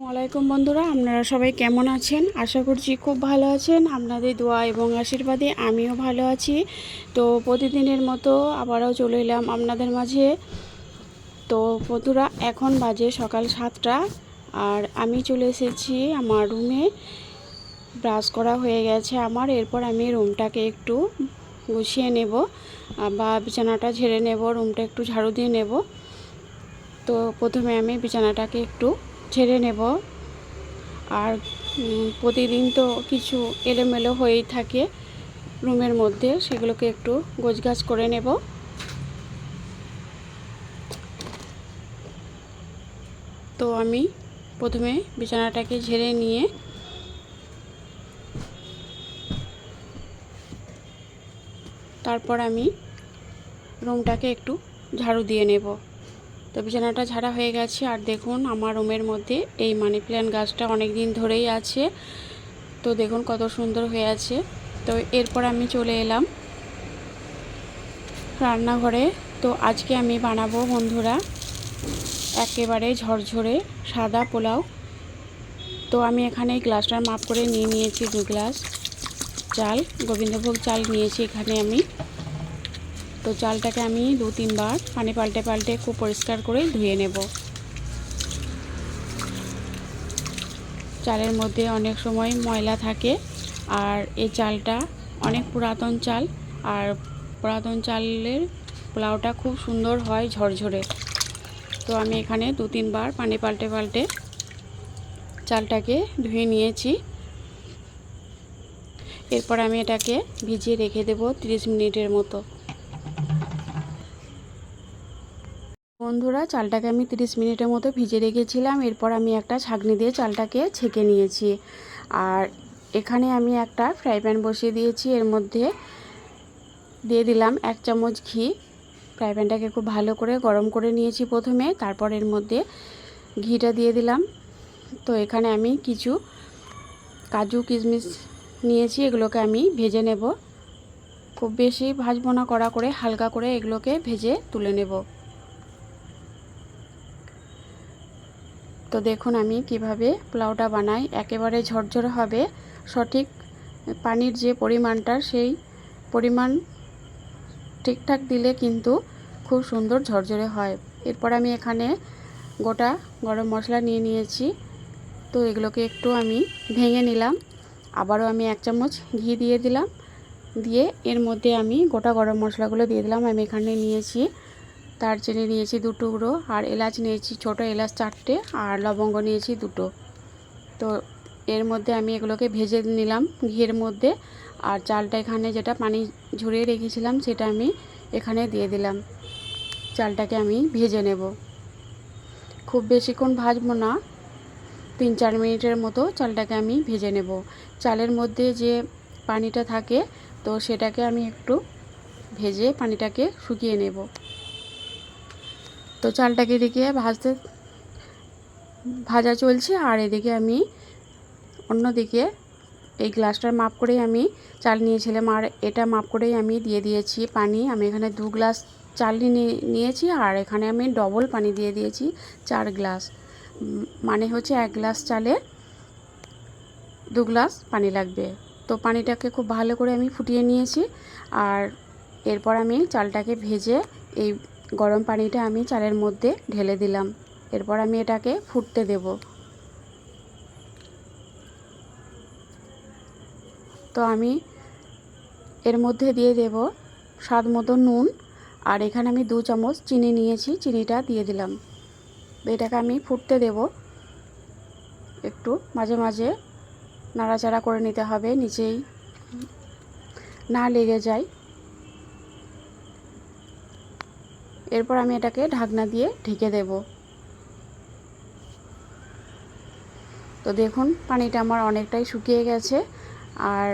ওয়ালাইকুম বন্ধুরা, আপনারা সবাই কেমন আছেন? আশা করছি খুব ভালো আছেন। আপনাদের দোয়া এবং আশীর্বাদে আমিও ভালো আছি। তো প্রতিদিনের মতো আবারও চলে এলাম আপনাদের মাঝে। তো বন্ধুরা, এখন বাজে সকাল সাতটা আর আমি চলে এসেছি আমার রুমে। ব্রাশ করা হয়ে গেছে আমার, এরপর আমি রুমটাকে একটু গুছিয়ে নেব বা বিছানাটা ঝেড়ে নেব, রুমটা একটু ঝাড়ু দিয়ে নেব। তো প্রথমে আমি বিছানাটাকে একটু ছেড়ে নেব। আর প্রতিদিন তো কিছু এলোমেলো হয়েই থাকে রুমের মধ্যে, সেগুলোকে একটু গোছগাছ করে নেব। তো আমি প্রথমে বিছানাটাকে ঝেড়ে নিয়ে তারপর আমি রুমটাকে একটু ঝাড়ু দিয়ে নেব। তো বিছানাটা ঝাড়া হয়ে গেছে। আর দেখুন, আমার রুমের মধ্যে এই মানি প্ল্যান্ট গাছটা অনেক দিন ধরেই আছে। তো দেখুন কত সুন্দর হয়ে আছে। তো এরপর আমি চলে এলাম রান্নাঘরে। তো আজকে আমি বানাবো বন্ধুরা একেবারে ঝরঝরে সাদা পোলাও। তো আমি এখানে গ্লাসটার মাপ করে নিয়ে নিয়েছি দু গ্লাস। চাল, গোবিন্দভোগ চাল নিয়েছি এখানে আমি। তো চালটাকে আমি দু তিনবার পানি পাল্টে পাল্টে খুব পরিষ্কার করে ধুয়ে নেব। চালের মধ্যে অনেক সময় ময়লা থাকে আর এই চালটা অনেক পুরাতন চাল আর পুরাতন চালের পোলাওটা খুব সুন্দর হয় ঝরঝরে। তো আমি এখানে দু তিনবার পানি পাল্টে পাল্টে চালটাকে ধুয়ে নিয়েছি। এরপর আমি এটাকে ভিজিয়ে রেখে দেবো 30 মিনিটের মতো। বন্ধুরা, চালটাকে আমি 30 মিনিটের মতো ভিজে রেখেছিলাম। এরপর আমি একটা ছাঁকনি দিয়ে চালটাকে ছেঁকে নিয়েছি। আর এখানে আমি একটা ফ্রাই প্যান বসিয়ে দিয়েছি। এর মধ্যে দিয়ে দিলাম এক চামচ ঘি। ফ্রাই প্যানটাকে খুব ভালো করে গরম করে নিয়েছি প্রথমে। তারপর এর মধ্যে ঘিটা দিয়ে দিলাম। তো এখানে আমি কিছু কাজু কিশমিশ নিয়েছি। এগুলোকে আমি ভেজে নেব। খুব বেশি ভাজবো না, কড়া করে, হালকা করে এগুলোকে ভেজে তুলে নেব। তো দেখুন আমি কীভাবে পোলাওটা বানাই। একেবারে ঝরঝরে হবে। সঠিক পানির যে পরিমাণটা, সেই পরিমাণ ঠিকঠাক দিলে কিন্তু খুব সুন্দর ঝরঝরে হয়। এরপর আমি এখানে গোটা গরম মশলা নিয়ে নিয়েছি। তো এগুলোকে একটু আমি ভেঙে নিলাম। আবারও আমি এক চামচ ঘি দিয়ে দিলাম। দিয়ে এর মধ্যে আমি গোটা গরম মশলাগুলো দিয়ে দিলাম। আমি এখানে নিয়েছি দারচিনি নিয়েছি দু টুকরো আর এলাচ নিয়েছি ছোটো এলাচ চারটে, আর লবঙ্গ নিয়েছি দুটো। তো এর মধ্যে আমি এগুলোকে ভেজে নিলাম ঘিয়ের মধ্যে, আর চালটা এখানে যেটা পানি ঝরিয়ে রেখেছিলাম সেটা আমি এখানে দিয়ে দিলাম। চালটাকে আমি ভেজে নেব। খুব বেশিক্ষণ ভাজবো না, তিন চার মিনিটের মতো চালটাকে আমি ভেজে নেব। চালের মধ্যে যে পানিটা থাকে, তো সেটাকে আমি একটু ভেজে পানিটাকে শুকিয়ে নেব। তো চালটাকে এদিকে ভাজতে, ভাজা চলছে, আর এদিকে আমি অন্যদিকে এই গ্লাসটার মাপ করেই আমি চাল নিয়েছিলাম, আর এটা মাপ করেই আমি দিয়ে দিয়েছি পানি। আমি এখানে দু গ্লাস চাল নিয়ে- নিয়েছি, আর এখানে আমি ডবল পানি দিয়ে দিয়েছি, চার গ্লাস। মানে হচ্ছে এক গ্লাস চালে দু গ্লাস পানি লাগবে। তো পানিটাকে খুব ভালো করে আমি ফুটিয়ে নিয়েছি, আর এরপর আমি চালটাকে ভেজে এই গরম পানিটা আমি চালের মধ্যে ঢেলে দিলাম। এরপর আমি এটাকে ফুটতে দেব। তো আমি এর মধ্যে দিয়ে দেব স্বাদ মতো নুন। আর এখানে আমি দু চামচ চিনি নিয়েছি, চিনিটা দিয়ে দিলাম। এটাকে আমি ফুটতে দেব। একটু মাঝে মাঝে নাড়াচাড়া করে নিতে হবে, নিচেই না লেগে যায়। এরপর আমি এটাকে ঢাকনা দিয়ে ঢেকে দেব। তো দেখুন, পানিটা আমার অনেকটাই শুকিয়ে গেছে আর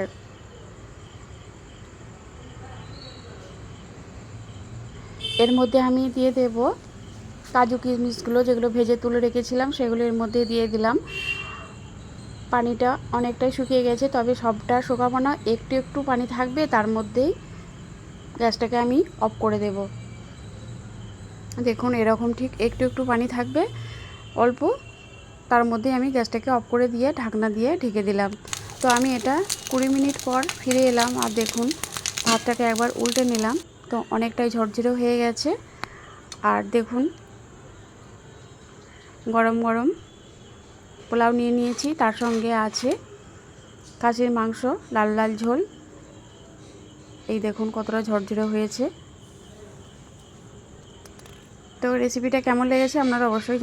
এর মধ্যে আমি দিয়ে দেব কাজু কিশমিশগুলো, যেগুলো ভেজে তুলে রেখেছিলাম, সেগুলো এর মধ্যে দিয়ে দিলাম। পানিটা অনেকটাই শুকিয়ে গেছে, তবে সবটা শুকাবো না, একটু একটু পানি থাকবে, তার মধ্যেই গ্যাসটাকে আমি অফ করে দেব। দেখুন, এরকম ঠিক একটু একটু পানি থাকবে, অল্প। তার মধ্যে আমি গ্যাসটাকে অফ করে দিয়ে, ঢাকনা দিয়ে ঢেকে দিলাম। তো আমি এটা কুড়ি মিনিট পর ফিরে এলাম আর দেখুন, ভাতটাকে একবার উল্টে নিলাম। তো অনেকটাই ঝরঝরে হয়ে গেছে। আর দেখুন, গরম গরম পোলাও নিয়ে নিয়েছি, তার সঙ্গে আছে খাসির মাংস, লাল লাল ঝোল। এই দেখুন, কতটা ঝরঝরে হয়েছে। তো রেসিপিটা কেমন লেগেছে আপনারা অবশ্যই